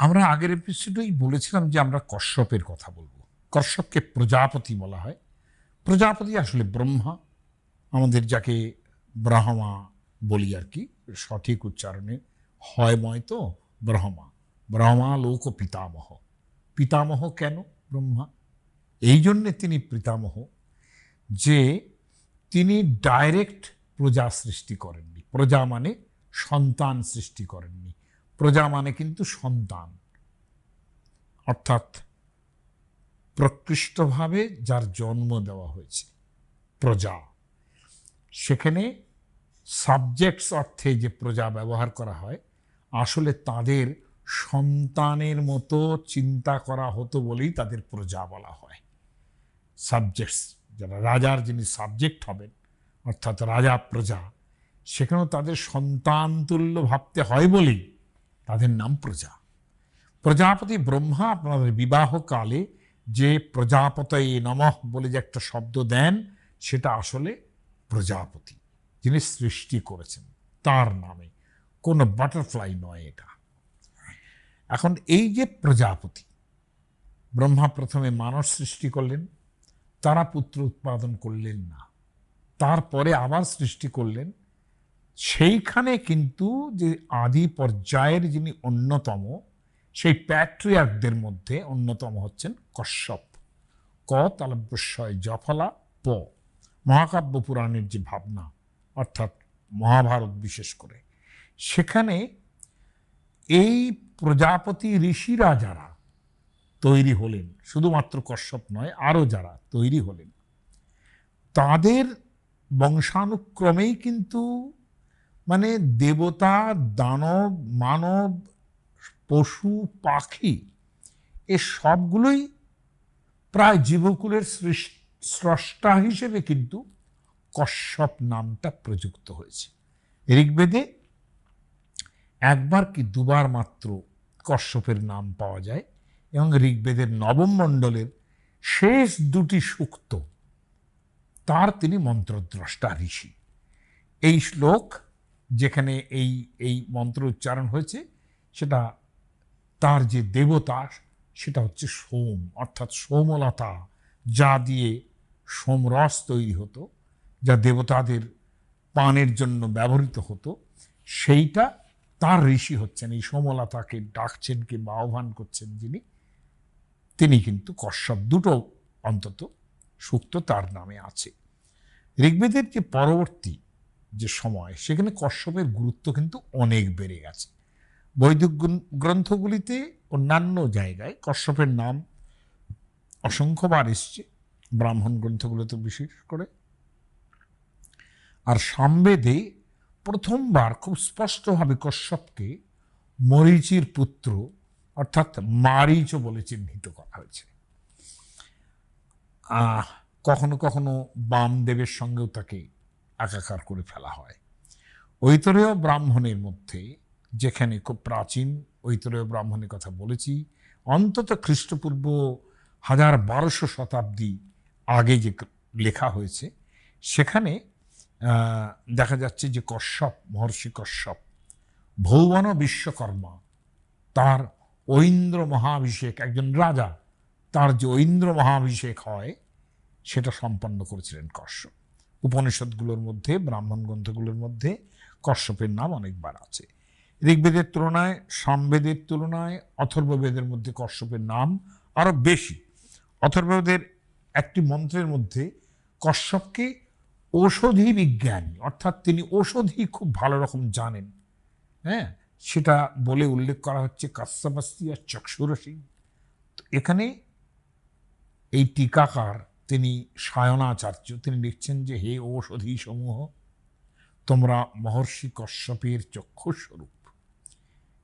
আমরা আগের এপিসোডেই বলেছিলাম যে আমরা কশ্যপের কথা বলব। কশ্যপকে প্রজাপতি বলা হয়। প্রজাপতি আসলে ব্রহ্মা। আমাদের যাকে ব্রাহ্মা বলি আর কি, সঠিক উচ্চারণে হয়ময় তো ব্রহ্মা। ব্রহ্মা লোক পিতামহ। পিতামহ কেন ব্রহ্মা? এই জন্যে তিনি পিতামহ, যে তিনি ডাইরেক্ট প্রজা সৃষ্টি করেননি। প্রজা মানে সন্তান সৃষ্টি করেননি। প্রজা মানে কিন্তু সন্তান। অর্থাৎ প্রকৃষ্টভাবে যার জন্ম দেওয়া হয়েছে, প্রজা। সেখানে সাবজেক্টস অর্থে যে প্রজা ব্যবহার করা হয়, আসলে তাদের সন্তানের মতো চিন্তা করা হতো বলেই তাদের প্রজা বলা হয়। সাবজেক্টস যারা রাজার যিনি সাবজেক্ট হবেন, অর্থাৎ রাজা প্রজা সেখানেও তাদের সন্তান তুল্য ভাবতে হয় বলেই তাদের নাম প্রজা। প্রজাপতি ব্রহ্মা আপনাদের বিবাহকালে যে প্রজাপতয়ে নমঃ বলে যে একটা শব্দ দেন, সেটা আসলে প্রজাপতি, যিনি সৃষ্টি করেছেন, তার নামে। কোনো বাটারফ্লাই নয় এটা। এখন এই যে প্রজাপতি, ব্রহ্মা প্রথমে মানব সৃষ্টি করলেন, তারা পুত্র উৎপাদন করলেন না। তারপরে আবার সৃষ্টি করলেন সেইখানে কিন্তু যে আদি পর্যায়ের যিনি অন্যতম, সেই প্যাট্রিয়ার্কদের মধ্যে অন্যতম হচ্ছেন কশ্যপ। ক তালব্যস্বয় জফলা, প মহাকাব্য পুরাণের যে ভাবনা, অর্থাৎ মহাভারত বিশেষ করে। সেখানে এই প্রজাপতি ঋষিরা যারা তৈরি হলেন, শুধুমাত্র কশ্যপ নয়, আরও যারা তৈরি হলেন, তাদের বংশানুক্রমেই কিন্তু মানে দেবতা, দানব, মানব, পশু, পাখি, এ সবগুলোই প্রায় জীবকুলের স্রষ্টা হিসেবে কিন্তু কশ্যপ নামটা প্রযুক্ত হয়েছে। ঋগ্বেদে একবার কি দুবার মাত্র কশ্যপের নাম পাওয়া যায় এবং ঋগ্বেদের নবম মণ্ডলের শেষ দুটি সূক্ত, তার তিনি মন্ত্রদ্রষ্টা ঋষি। এই শ্লোক যেখানে এই এই মন্ত্র উচ্চারণ হয়েছে, সেটা তার যে দেবতা, সেটা হচ্ছে সোম, অর্থাৎ সোমলতা, যা দিয়ে সোমরস তৈরি হতো, যা দেবতাদের পানের জন্য ব্যবহৃত হতো, সেইটা তার ঋষি হচ্ছেন, এই সোমলতাকে ডাকছেন, কিংবা আহ্বান করছেন যিনি, তিনি কিন্তু কশ্যপ দুটো অন্তত সুক্ত তার নামে আছে। ঋগ্বেদের যে পরবর্তী যে সময়, সেখানে কশ্যপের গুরুত্ব কিন্তু অনেক বেড়ে গেছে। বৈদিক গ্রন্থগুলিতে অন্যান্য জায়গায় কশ্যপের নাম অসংখ্যবার এসছে, ব্রাহ্মণ গ্রন্থগুলোতে বিশেষ করে। আর সামবেদে প্রথমবার খুব স্পষ্টভাবে কশ্যপকে মরিচির পুত্র, অর্থাৎ মারিচ বলে চিহ্নিত করা হয়েছে। কখনো কখনো বামদেবের সঙ্গেও তাকে একাকার করে ফেলা হয়। ঐতরেয় ব্রাহ্মণের মধ্যে, যেখানে খুব প্রাচীন ঐতরেয় ব্রাহ্মণের কথা বলেছি, অন্তত খ্রিস্টপূর্ব হাজার বারোশো শতাব্দী আগে যে লেখা হয়েছে, সেখানে দেখা যাচ্ছে যে কশ্যপ, মহর্ষি কশ্যপ, ভৌবন বিশ্বকর্মা, তার ঐন্দ্র মহাভিষেক, একজন রাজা, তার যে ঐন্দ্র মহাভিষেক হয়, সেটা সম্পন্ন করেছিলেন কশ্যপ। উপনিষদগুলোর মধ্যে, ব্রাহ্মণ গ্রন্থগুলোর মধ্যে কশ্যপের নাম অনেকবার আছে। ঋগ্বেদের তুলনায়, সামবেদের তুলনায় অথর্ববেদের মধ্যে কশ্যপের নাম আরও বেশি। অথর্ববেদের একটি মন্ত্রের মধ্যে কশ্যপকে ঔষধি বিজ্ঞানী, অর্থাৎ তিনি ঔষধি খুব ভালো রকম জানেন হ্যাঁ? সেটা বলে উল্লেখ করা হচ্ছে কাশ্যপাস্তিয়া চক্ষুরসী। তো এখানে এই টিকাকার তিনি সায়নাচার্য, তিনি লিখছেন যে, হে ঔষধি সমূহ তোমরা মহর্ষি কশ্যপের চক্ষুস্বরূপ।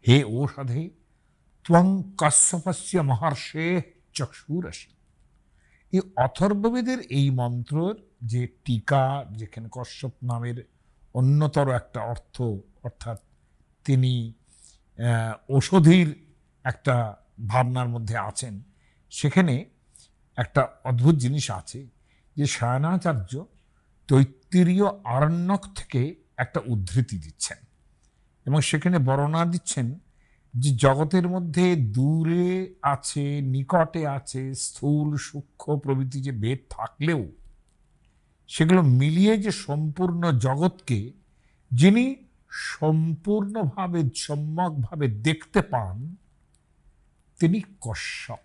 হে ঔষধে, ত্বং কশ্যপস্য মহর্ষে চক্ষুরসি। এই অথর্ববেদের এই মন্ত্রর যে টিকা, যেখানে কশ্যপ নামের অন্যতর একটা অর্থ, অর্থাৎ তিনি ঔষধির একটা ভাবনার মধ্যে আছেন, সেখানে একটা অদ্ভুত জিনিস আছে যে সায়নাচার্য তৈত্তিরীয় আরণ্যক থেকে একটা উদ্ধৃতি দিচ্ছেন। এবং সেখানে বর্ণনা দিচ্ছেন যে জগতের মধ্যে দূরে আছে, নিকটে আছে, স্থূল, সূক্ষ্ম প্রভৃতি যে ভেদ থাকলেও সেগুলো মিলিয়ে যে সম্পূর্ণ জগৎকে যিনি সম্পূর্ণভাবে, সম্যকভাবে দেখতে পান, তিনি কশ্যপ।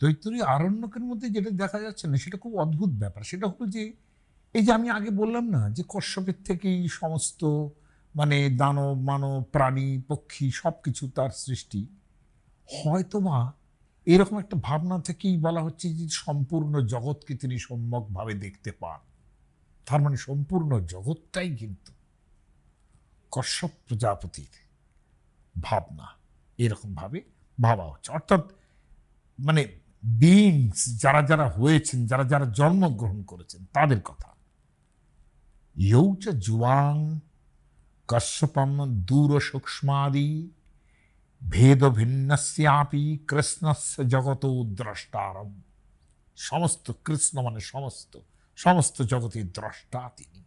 দৈতরী আরণ্যকের মধ্যে যেটা দেখা যাচ্ছে না, সেটা খুব অদ্ভুত ব্যাপার। সেটা হলো যে, এই যে আমি আগে বললাম না যে কশ্যপের থেকেই সমস্ত মানে দানব, মানব, প্রাণী, পক্ষী সব কিছু তার সৃষ্টি, হয়তোবা এরকম একটা ভাবনা থেকেই বলা হচ্ছে যে সম্পূর্ণ জগৎকে তিনি সম্যকভাবে দেখতে পান। তার মানে সম্পূর্ণ জগৎটাই কিন্তু কশ্যপ প্রজাপতির ভাবনা, এরকমভাবে ভাবা হচ্ছে। অর্থাৎ মানে বিংস যারা যারা হয়েছেন, যারা যারা জন্মগ্রহণ করেছেন, তাদের কথা। ইয়ৌচ জুয়াং কশ্যপম দূর সূক্ষ্মাদি ভেদ ভিন্নস্যাপি কৃষ্ণস্য জগত দ্রষ্টারম। সমস্ত কৃষ্ণ মানে সমস্ত সমস্ত জগতের দ্রষ্টা তিনি।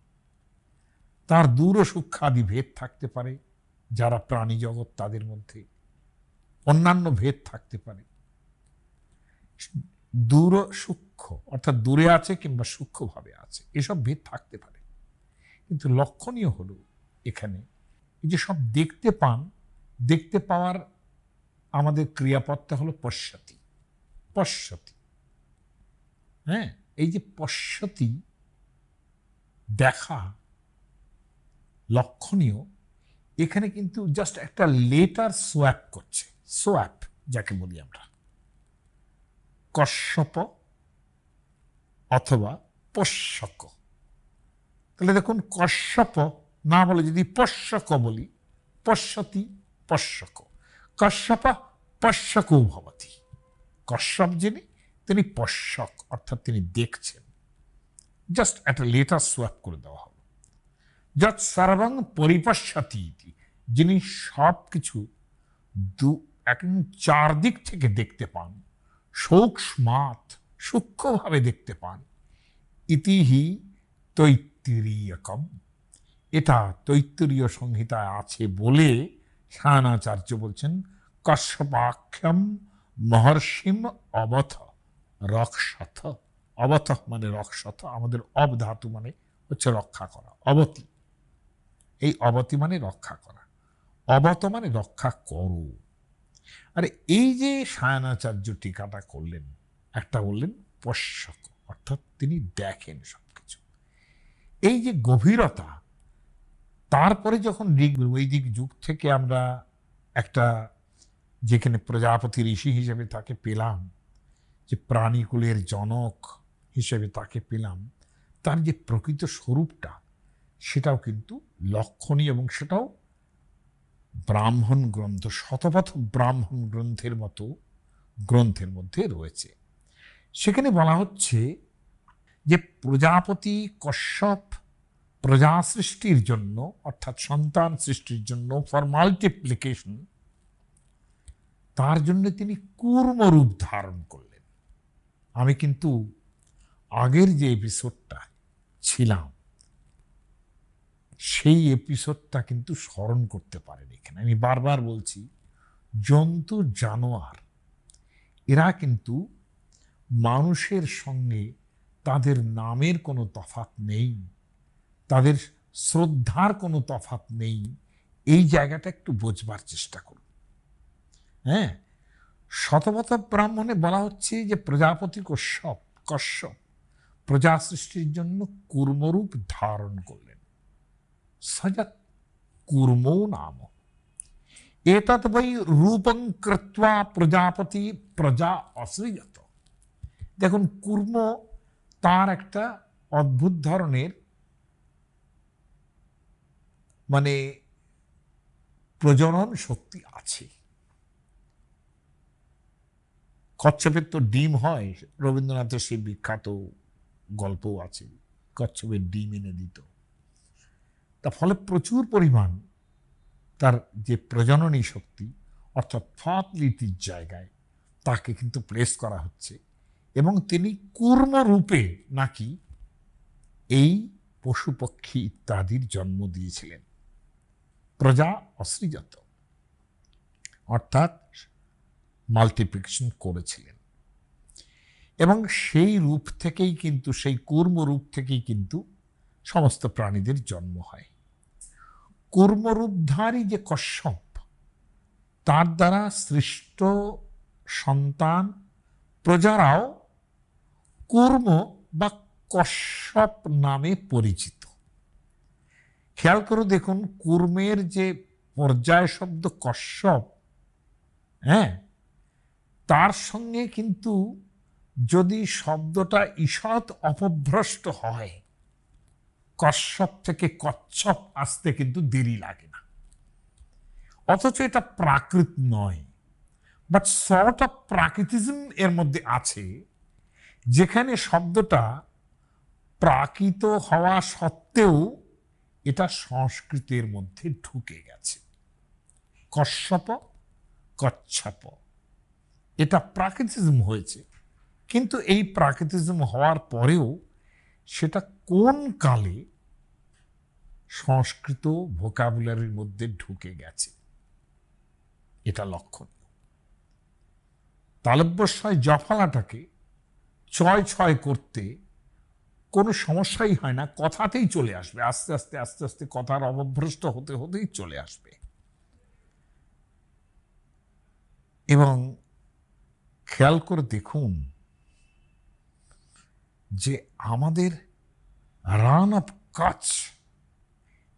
তার দূর সূক্ষ্মাদি ভেদ থাকতে পারে, যারা প্রাণী জগৎ তাদের মধ্যে। অন্যান্য ভেদ থাকতে পারে। দূর সূক্ষ্ম, অর্থাৎ দূরে আছে কিংবা সূক্ষ্মভাবে আছে। এসব ভেদ থাকতে পারে। কিন্তু লক্ষণীয় হলো এখানে যে সব দেখতে পান, দেখতে পাওয়ার আমাদের ক্রিয়াপদটা হলো পশ্যতি। পশ্চাতি হ্যাঁ এই যে পশ্যতি দেখা লক্ষণীয়, এখানে কিন্তু জাস্ট একটা লেটার সোয়াপ করছে। সোয়াপ যাকে বলি আমরা। কশ্যপ অথবা পশ্যক তাহলে দেখুন, কশ্যপ না বলে যদি পশ্যক বলি পশ্যতি পশ্যক কশ্যপ পশ্যক ভবতি। কশ্যপ যিনি, তিনি পশ্যক অর্থাৎ তিনি দেখছেন। জাস্ট একটা লেটার সোয়াপ করে দেওয়া হলো। যৎ সর্বং পরিপশ্যতি যিনি সব কিছু দু একদম চারদিক থেকে দেখতে পান সূক্ষ্মাত সূক্ষ্মভাবে দেখতে পান। ইতিহি তৈত্তিরীয়কম। এটা তৈত্তরীয় সংহিতায় আছে বলে শায়নাচার্য বলছেন, কশ্যপাখ্যম মহর্ষিম অবথ রক্ষথ অবথ মানে রক্ষথ আমাদের অব ধাতু মানে হচ্ছে রক্ষা করা, অবতি। এই অবতি মানে রক্ষা করা। অবত মানে রক্ষা করো। আরে এই যে সায়নাচার্য টিকাটা করলেন, একটা বললেন পশ্যক অর্থাৎ তিনি দেখেন সবকিছু। এই যে গভীরতা, তারপরে যখন বৈদিক যুগ থেকে আমরা একটা যেখানে প্রজাপতি ঋষি হিসেবে তাকে পেলাম, যে প্রাণীকুলের জনক হিসেবে তাকে পেলাম, তার যে প্রকৃত স্বরূপটা, সেটাও কিন্তু লক্ষণীয় এবং সেটাও ব্রাহ্মণ গ্রন্থ শতপথ ব্রাহ্মণ গ্রন্থের মতো গ্রন্থের মধ্যে রয়েছে। সেখানে বলা হচ্ছে যে প্রজাপতি কশ্যপ প্রজা সৃষ্টির জন্য, অর্থাৎ সন্তান সৃষ্টির জন্য ফর মাল্টিপ্লিকেশন তার জন্য তিনি কুর্ম রূপ ধারণ করলেন। আমি কিন্তু আগের যে এপিসোডটা ছিলাম সেই এপিসোডটা কিন্তু স্মরণ করতে পারেন এখানে। আমি বারবার বলছি, জন্তু, জানোয়ার, এরা কিন্তু মানুষের সঙ্গে তাদের নামের কোনো তফাত নেই, তাদের শ্রদ্ধার কোনো তফাত নেই। এই জায়গাটা একটু বোঝবার চেষ্টা করুন। হ্যাঁ শতপথ ব্রাহ্মণে বলা হচ্ছে যে প্রজাপতি কশ্যপ কশ্যপ, প্রজা সৃষ্টির জন্য কুর্মরূপ ধারণ করলেন। সজত কুর্মো নাম এতৎ বৈ রূপং কৃত্বা প্রজাপতি প্রজা অসৃজত দেখুন কুর্ম তার একটা অদ্ভুত ধরনের মানে প্রজনন শক্তি আছে কচ্ছপের তো ডিম হয় রবীন্দ্রনাথের সেই বিখ্যাত গল্পও আছে কচ্ছপের ডিম এনে দিত তা ফলে প্রচুর পরিমাণ তার যে প্রজননী শক্তি, অর্থাৎ ফার্টিলিটির জায়গায়, তাকে কিন্তু প্লেস করা হচ্ছে। এবং তিনি কূর্ম রূপে নাকি এই পশু পক্ষী ইত্যাদির জন্ম দিয়েছিলেন। প্রজা অসৃজত, অর্থাৎ মাল্টিপ্লিকেশন করেছিলেন। এবং সেই রূপ থেকেই কিন্তু, সেই কূর্ম রূপ থেকেই কিন্তু সমস্ত প্রাণীদের জন্ম হয়। কূর্মরূপধারী যে কশ্যপ, তার দ্বারা সৃষ্ট সন্তান, প্রজারাও কূর্ম বা কশ্যপ নামে পরিচিত। খেয়াল করে দেখুন, কূর্মের যে পর্যায় শব্দ কশ্যপ হ্যাঁ তার সঙ্গে কিন্তু যদি শব্দটা ঈষৎ অপভ্রষ্ট হয় কশ্যপ থেকে কচ্ছপ আসতে কিন্তু দেরি লাগে না। অথচ এটা প্রাকৃত নয় বাট সর্ট অফ প্রাকৃতিজম এর মধ্যে আছে, যেখানে শব্দটা প্রাকৃত হওয়া সত্ত্বেও এটা সংস্কৃতের মধ্যে ঢুকে গেছে। কশ্যপ কচ্ছপ। এটা প্রাকৃতিজম হয়েছে, কিন্তু এই প্রাকৃতিজম হওয়ার পরেও সেটা কোন কালে সংস্কৃত ভোকাবুলারির মধ্যে ঢুকে গেছে? এটা লক্ষণীয় তালব্যস্বয় জফলাটাকে ছয় ছয় করতে কোনো সমস্যাই হয় না, কথাতেই চলে আসবে, আস্তে আস্তে আস্তে আস্তে কথার অবভ্রষ্ট হতে হতেই চলে আসবে। এবং খেয়াল করে দেখুন যে আমাদের রান অফ কাচ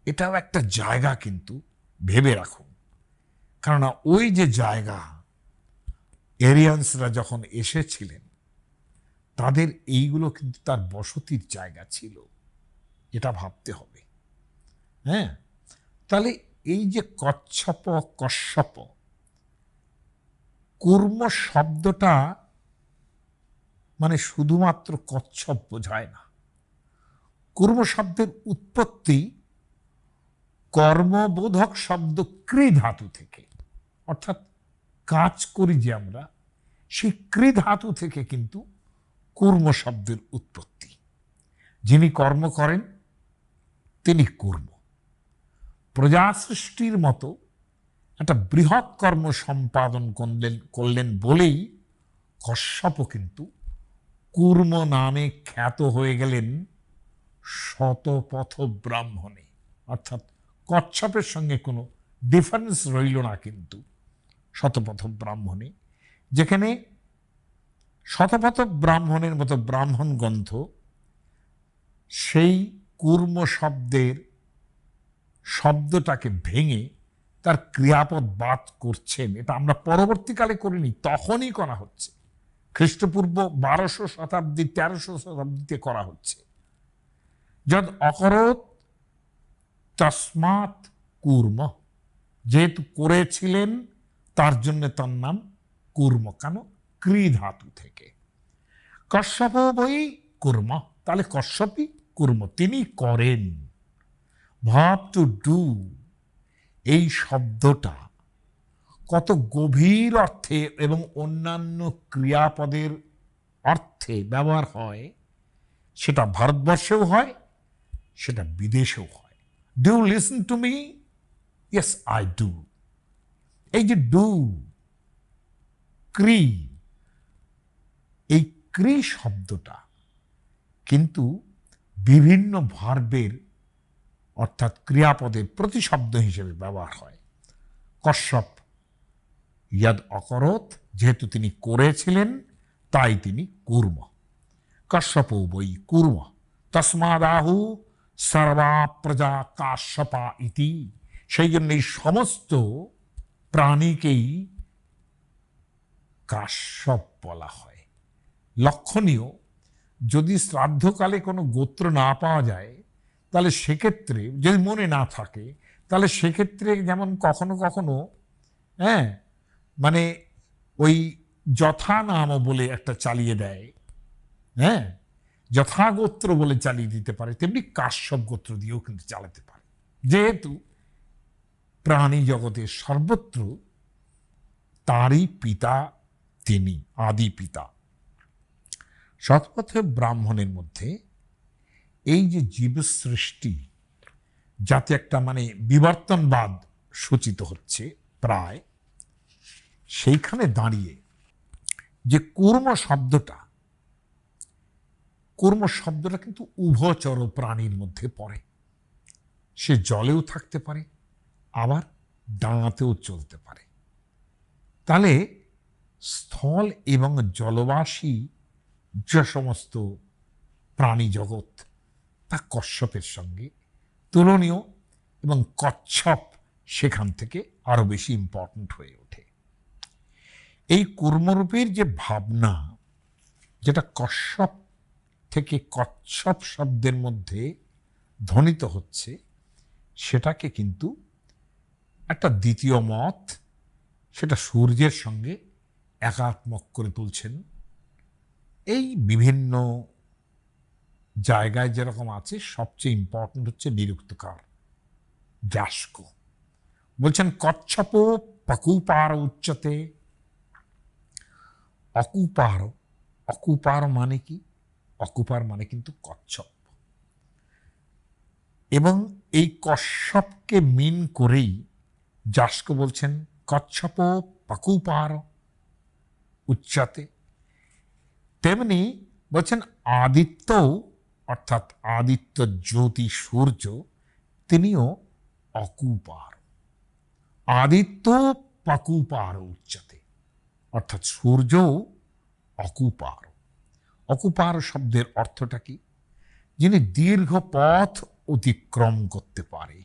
এটাও একটা জায়গা কিন্তু ভেবে রাখুন। কেননা ওই যে জায়গা, এরিয়ান্সরা যখন এসেছিলেন, তাদের এইগুলো কিন্তু তার বসতির জায়গা ছিল। এটা ভাবতে হবে। হ্যাঁ? তাহলে এই যে কচ্ছপ, কশ্যপ, কর্ম শব্দটা মানে শুধুমাত্র কচ্ছপ বোঝায় না। কুর্ম শব্দের উৎপত্তি কর্মবোধক শব্দ ক্রি ধাতু থেকে। অর্থাৎ কাজ করি যে আমরা, সেই ক্রি ধাতু থেকে কিন্তু কুর্ম শব্দের উৎপত্তি। যিনি কর্ম করেন, তিনি কুর্ম। প্রজা সৃষ্টির মতো একটা বৃহৎ কর্ম সম্পাদন করলেন করলেন বলেই কশ্যপও কিন্তু কুর্ম নামে খ্যাত হয়ে গেলেন শতপথ ব্রাহ্মণে অর্থাৎ কচ্ছপের সঙ্গে কোনো ডিফারেন্স রইল না কিন্তু শতপথ ব্রাহ্মণে যেখানে শতপথ ব্রাহ্মণের মতো ব্রাহ্মণ গ্রন্থ সেই কুর্ম শব্দের শব্দটাকে ভেঙে তার ক্রিয়াপদ বাদ করছেন। এটা আমরা পরবর্তীকালে করিনি, তখনই করা হচ্ছে। খ্রিস্টপূর্ব বারোশো শতাব্দী, তেরোশো শতাব্দীতে করা হচ্ছে। যদ অকরত তসমাৎ কুর্ম। যেহেতু করেছিলেন, তার জন্য তার নাম কুর্ম। কেন? ক্রি ধাতু থেকে। কশ্যপ বই কুর্ম। তাহলে কশ্যপই কুর্ম। তিনি করেন। ভাব টু ডু। এই শব্দটা কত গভীর অর্থে এবং অন্যান্য ক্রিয়াপদের অর্থে ব্যবহার হয়, সেটা ভারতবর্ষেও হয়, সেটা বিদেশেও হয়। Do listen to me yes I do এই যে ডু ক্রি এই ক্রি শব্দটা কিন্তু বিভিন্ন ভার্বের অর্থাৎ ক্রিয়াপদের প্রতিশব্দ হিসেবে ব্যবহার হয়। কশ্যপ ইয়াদ অকরত, যেহেতু তিনি করেছিলেন, তাই তিনি কুর্ম। কশ্যপ বই কুর্ম। তসমাদাহু সর্বা প্রজা কাশ্যপা ইতি। সেই জন্য এই সমস্ত প্রাণীকেই কাশ্যপ বলা হয়। লক্ষণীয়, যদি শ্রাদ্ধকালে কোনো গোত্র না পাওয়া যায়, তাহলে সেক্ষেত্রে, যদি মনে না থাকে, তাহলে সেক্ষেত্রে যেমন কখনো কখনো হ্যাঁ মানে ওই যথা নাম বলে একটা চালিয়ে দেয় হ্যাঁ? যথাগোত্র বলে চালিয়ে দিতে পারে, তেমনি কাশ্যপ গোত্র দিয়েও কিন্তু চালাতে পারে। যেহেতু প্রাণী জগতের সর্বত্র তারই পিতা তিনি, আদি পিতা। সৎপথে ব্রাহ্মণের মধ্যে এই যে জীব সৃষ্টি যাতে একটা মানে বিবর্তনবাদ সূচিত হচ্ছে প্রায় সেইখানে দাঁড়িয়ে যে কর্ম শব্দটা কর্ম শব্দটা কিন্তু উভচর প্রাণীর মধ্যে পড়ে। সে জলেও থাকতে পারে, আবার ডাঙাতেও চলতে পারে। তাহলে স্থল এবং জলবাসী যে সমস্ত প্রাণী জগৎ, তা কশ্যপের সঙ্গে তুলনীয় এবং কচ্ছপ সেখান থেকে আরও বেশি ইম্পর্ট্যান্ট হয়ে ওঠে। এই কর্মরূপের যে ভাবনা, যেটা কশ্যপ থেকে কচ্ছপ শব্দের মধ্যে ধ্বনিত হচ্ছে, সেটাকে কিন্তু একটা দ্বিতীয় মত, সেটা সূর্যের সঙ্গে একাত্মক করে তুলছেন। এই বিভিন্ন জায়গায় যেরকম আছে, সবচেয়ে ইম্পর্ট্যান্ট হচ্ছে নিরুক্তকার যাস্ক বলছেন, কচ্ছপ পকুপার উচ্চতে অকুপার অকুপার মানে কি? অকুপার মানে কিন্তু কচ্ছপ। এবং এই কশ্যপকে মিন করেই যাস্ক বলছেন, কচ্ছপ পকুপার উচ্চাতে। তেমনি বলছেন আদিত্য, অর্থাৎ আদিত্য জ্যোতি সূর্য, তিনিও অকুপার আদিত্য পাকুপার উচ্চতে। অর্থাৎ সূর্য অকুপার। অকুপার শব্দের অর্থটা কি? যিনি দীর্ঘ পথ অতিক্রম করতে পারে।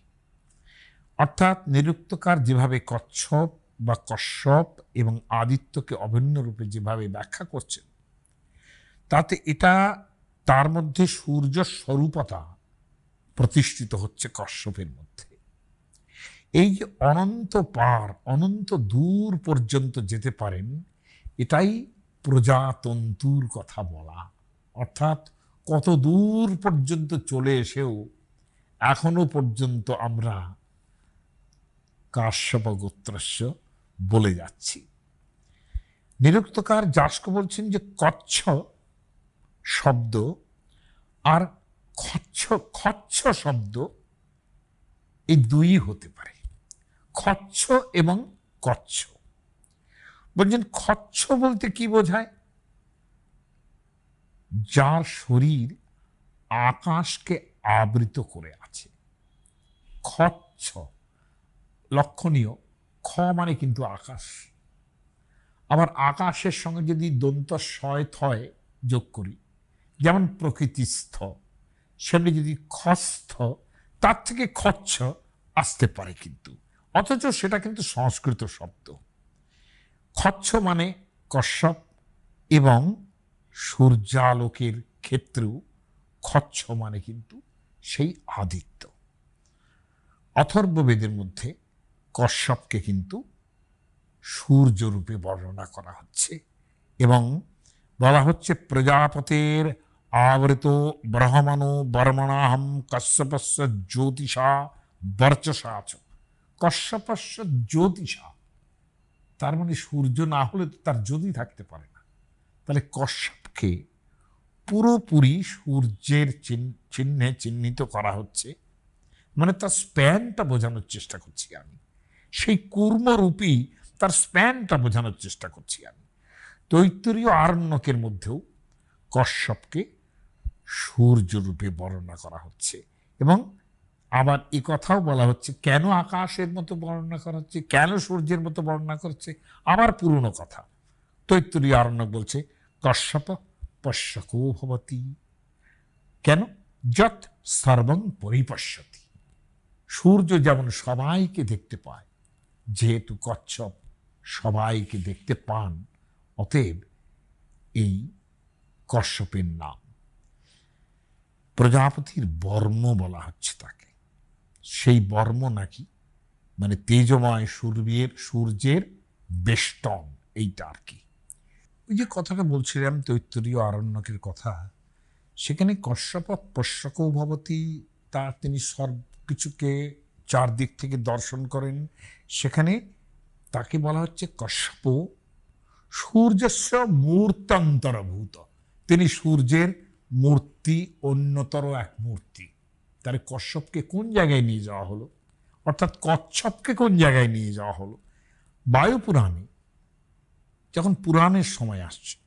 অর্থাৎ নিরুক্তকার যেভাবে কচ্ছপ বা কশ্যপ এবং আদিত্যকে অভিন্ন রূপে যেভাবে ব্যাখ্যা করছেন, তাতে এটা তার মধ্যে সূর্য স্বরূপতা প্রতিষ্ঠিত হচ্ছে কশ্যপের মধ্যে। এই যে অনন্ত পার, অনন্ত দূর পর্যন্ত যেতে পারেন, এটাই প্রজাতন্তুর কথা বলা। অর্থাৎ কত দূর পর্যন্ত চলে এসেও এখনও পর্যন্ত আমরা কাশ্যপ গোত্রস্য বলে যাচ্ছি। নিরুক্তকার যাস্ক বলছেন যে কচ্ছ শব্দ আর খচ্ছ খচ্ছ শব্দ এই দুই হতে পারে। খচ্ছ এবং কচ্ছ। বলছেন খচ্ছ বলতে কি বোঝায়? যার শরীর আকাশকে আবৃত করে আছে। খচ্ছ, লক্ষণীয়, খ মানে কিন্তু আকাশ। আবার আকাশের সঙ্গে যদি দন্ত শয় থয় যোগ করি, যেমন প্রকৃতিস্থ সেমনি যদি খস্থ, তার থেকে খচ্ছ আসতে পারে কিন্তু। অথচ সেটা কিন্তু সংস্কৃত শব্দ। খচ্ছ মানে কশ্যপ এবং সূর্যালোকের ক্ষেত্রেও খচ্ছ মানে কিন্তু সেই আদিত্য। অথর্ববেদের মধ্যে কশ্যপকে কিন্তু সূর্যরূপে বর্ণনা করা হচ্ছে এবং বলা হচ্ছে প্রজাপতের আবৃত ব্রহ্মণো বর্মণাহম কশ্যপস্য জ্যোতিষা বর্চসা চ। কশ্যপস্য জ্যোতিষা তার মানে সূর্য না হলে তো তার জ্যোতি থাকতে পারে না। তাহলে কশ্যপকে পুরোপুরি সূর্যের চিহ্নে চিহ্নিত করা হচ্ছে। মানে তার স্প্যানটা বোঝানোর চেষ্টা করছি আমি। সেই কর্মরূপী তার স্প্যানটা বোঝানোর চেষ্টা করছি আমি। তৈত্তরীয় আরণ্যকের মধ্যেও কশ্যপকে সূর্যরূপে বর্ণনা করা হচ্ছে এবং আবার এ কথাও বলা হচ্ছে, কেন আকাশের মতো বর্ণনা করা হচ্ছে, কেন সূর্যের মতো বর্ণনা করছে আবার পুরনো কথা। তৈত্তরীয় আরণ্যক বলছে, কশ্যপ পশ্যকো ভবতী। কেন? যত সর্বং পরিপশ্যতি। সূর্য যেমন সবাইকে দেখতে পায়, যেহেতু কচ্ছপ সবাইকে দেখতে পান, অতএব এই কশ্যপের নাম। প্রজাপতির বর্ম বলা হচ্ছে তাকে। সেই বর্ম নাকি? মানে তেজময় সূর্যের সূর্যের বেষ্টন, এইটা আর কি। ওই যে কথাটা বলছিলাম তৈত্তরীয় আরণ্যকের কথা, সেখানে কশ্যপ, পশ্যক ভবতী, তার তিনি সব কিছুকে চারদিক থেকে দর্শন করেন। সেখানে তাকে বলা হচ্ছে কশ্যপ। সূর্যস্ব মূর্তান্তরভূত। তিনি সূর্যের মূর্তি, অন্যতর এক মূর্তি। তাহলে কশ্যপকে কোন জায়গায় নিয়ে যাওয়া হলো? অর্থাৎ কচ্ছপকে কোন জায়গায় নিয়ে যাওয়া হলো? বায়ুপুরাণে যখন পুরাণের সময় আসছে,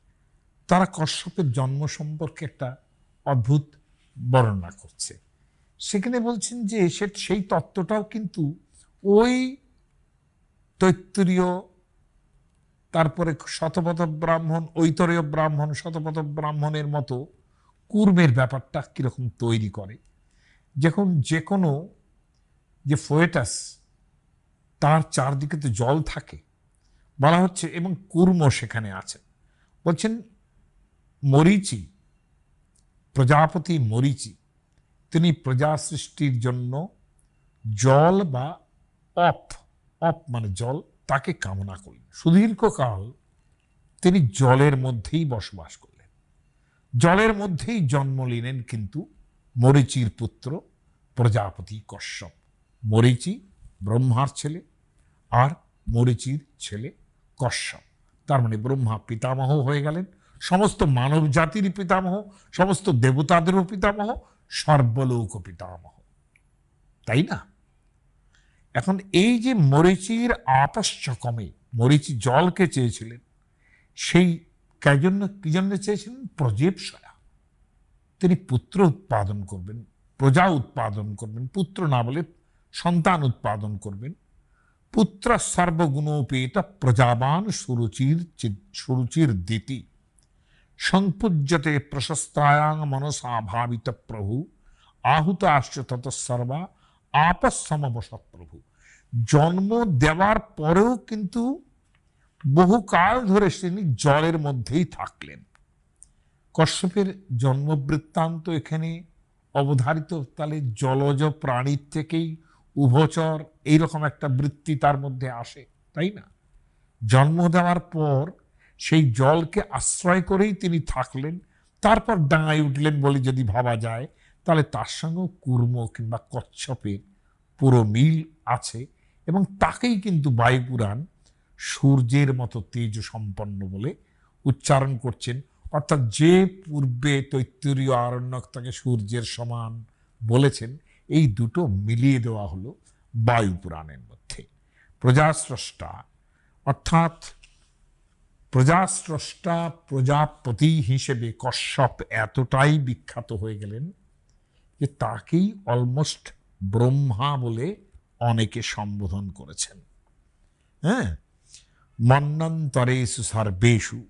তারা কশ্যপের জন্ম সম্পর্কে একটা অদ্ভুত বর্ণনা করছে। সেখানে বলছেন যে সে, সেই তত্ত্বটাও কিন্তু ওই তৈত্তরীয় তারপরে শতপথ ব্রাহ্মণ, ঐতরীয় ব্রাহ্মণ, শতপথ ব্রাহ্মণের মতো কুর্মের ব্যাপারটা কীরকম তৈরি করে। যখন যে কোনো যে ফোয়েটাস, তার চারদিকে তো জল থাকে, বলা হচ্ছে এবং কুর্ম সেখানে আছে। বলছেন, মরিচি, প্রজাপতি মরিচি, তিনি প্রজা সৃষ্টির জন্য জল বা অপ অপ মানে জল, তাকে কামনা করলেন। সুদীর্ঘকাল তিনি জলের মধ্যেই বসবাস করলেন। জলের মধ্যেই জন্ম নিলেন কিন্তু মরিচির পুত্র প্রজাপতি কশ্যপ। মরিচি ব্রহ্মার ছেলে আর মরিচির ছেলে কশ্যপ। তার মানে ব্রহ্মা পিতামহ হয়ে গেলেন। সমস্ত মানব জাতির পিতামহ, সমস্ত দেবতাদেরও পিতামহ, সর্বলোক পিতামহ। তাই না? এখন এই যে মরিচির আপশ্চকমে মরিচি জলকে চেয়েছিলেন, সেই কে জন্য কি জন্য চেয়েছিলেন? প্রজেপসয়া। তিনি পুত্র উৎপাদন করবেন, প্রজা উৎপাদন করবেন, পুত্র না বলে সন্তান উৎপাদন করবেন। পুত্র সর্বগুণোপেত প্রজাবান সুরুচির সুরুচির দিতি। সংপূজ্যতে প্রশস্তায়াং মনসা ভাবিত প্রভু, আহুত আশ্চ সর্বা আপসমবসৎ প্রভু। জন্ম দেওয়ার পরেও কিন্তু বহুকাল ধরে তিনি জলের মধ্যেই থাকলেন। কশ্যপের জন্মবৃত্তান্ত এখানে অবধারিত, তাহলে জলজ প্রাণীর থেকেই উভচর এইরকম একটা বৃত্তি তার মধ্যে আসে, তাই না? জন্ম দেওয়ার পর সেই জলকে আশ্রয় করেই তিনি থাকলেন, তারপর ডাঙায় উঠলেন বলে যদি ভাবা যায়, তাহলে তার সঙ্গেও কুর্ম কিংবা কচ্ছপের পুরো মিল আছে এবং তাকেই কিন্তু বায়ুপুরাণ সূর্যের মতো তেজ সম্পন্ন বলে উচ্চারণ করছেন। অর্থাৎ যে পূর্বে তৈত্তরীয় আরণ্যক তাকে সূর্যের সমান বলেছেন, এই দুটো মিলিয়ে দেওয়া হলো বায়ুপুরাণের মধ্যে। প্রজাস্রষ্টা, অর্থাৎ প্রজাস্রষ্টা প্রজাপতি হিসেবে কশ্যপ এতটাই বিখ্যাত হয়ে গেলেন যে তাকেই অলমোস্ট ব্রহ্মা বলে অনেকে সম্বোধন করেছেন। হ্যাঁ? মন্নন্তরেষু সর্বেষু।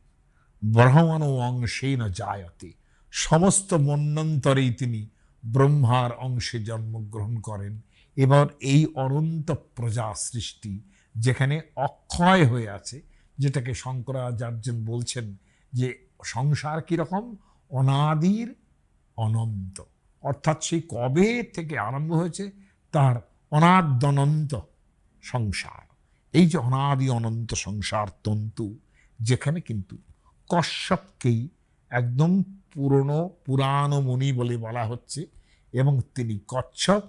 ব্রহ্মণ অংশেন জায়তে সমস্ত মন্নন্তরেই তিনি ব্রহ্মার অংশে জন্মগ্রহণ করেন। এবার এই অনন্ত প্রজা সৃষ্টি, যেখানে অক্ষয় হয়ে আছে, যেটাকে শঙ্করাচার্য বলছেন যে সংসার কীরকম? অনাদির অনন্ত। অর্থাৎ সেই কবে থেকে আরম্ভ হয়েছে? তার অনাদ্যনন্ত সংসার। এই যে অনাদি অনন্ত সংসার তন্তু, যেখানে কিন্তু কশ্যপকেই একদম পুরনো পুরানো মুনি বলে বলা হচ্ছে এবং তিনি কচ্ছপ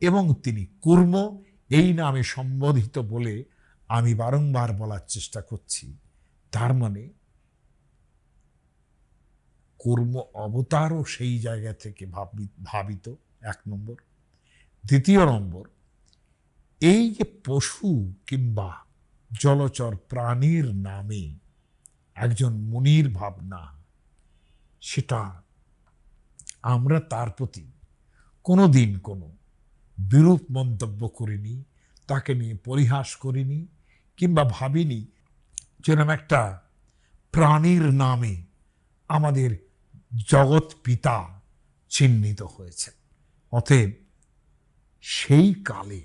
এবং তিনি কুর্ম এই নামে সম্বোধিত বলে আমি বারংবার বলার চেষ্টা করছি। তার মানে কর্ম অবতারও সেই জায়গা থেকে ভাবি- ভাবিত, এক নম্বর। দ্বিতীয় নম্বর, এই যে পশু কিংবা জলচর প্রাণীর নামে একজন মুনির ভাবনা, সেটা আমরা তার প্রতি কোনো দিন কোনো বিরূপ মন্তব্য করিনি, তাকে নিয়ে পরিহাস করিনি, কিংবা ভাবিনি যেরকম একটা প্রাণীর নামে আমাদের জগৎ পিতা চিহ্নিত হয়েছে। অতএব সেই কালে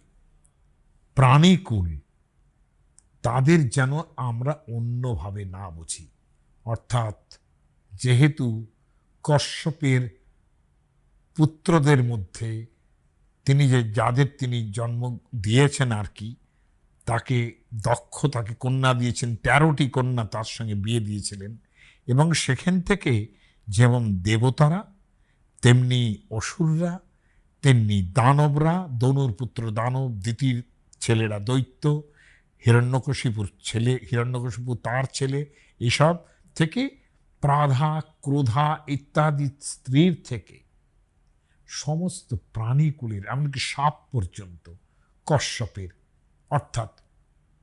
প্রাণীকুল তাদের যেন আমরা অন্যভাবে না বুঝি। অর্থাৎ যেহেতু কশ্যপের পুত্রদের মধ্যে তিনি যে, যাদের তিনি জন্ম দিয়েছেন আর কি, তাকে দক্ষ, তাকে কন্যা দিয়েছেন, তেরোটি কন্যা তার সঙ্গে বিয়ে দিয়েছিলেন। এবং সেখান থেকে যেমন দেবতারা, তেমনি অসুররা, তেমনি দানবরা, দনুর পুত্র দানব, দ্বিতীয় ছেলেরা দৈত্য হিরণ্যকশিপুর ছেলে হিরণ্যকশিপু তার ছেলে, এসব থেকে প্রাধা, ক্রোধা ইত্যাদি স্ত্রীর থেকে সমস্ত প্রাণীকুলের, এমনকি সাপ পর্যন্ত কশ্যপের, অর্থাৎ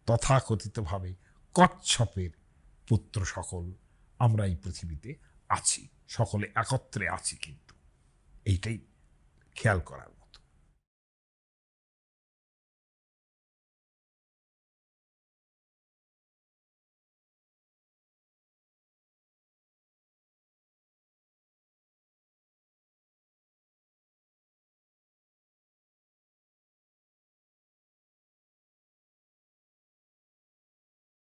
তথাকথিতভাবে কচ্ছপের পুত্র সকল আমরা এই পৃথিবীতে আছি, সকলে একত্রে আছি কিন্তু। এইটাই খেয়াল করার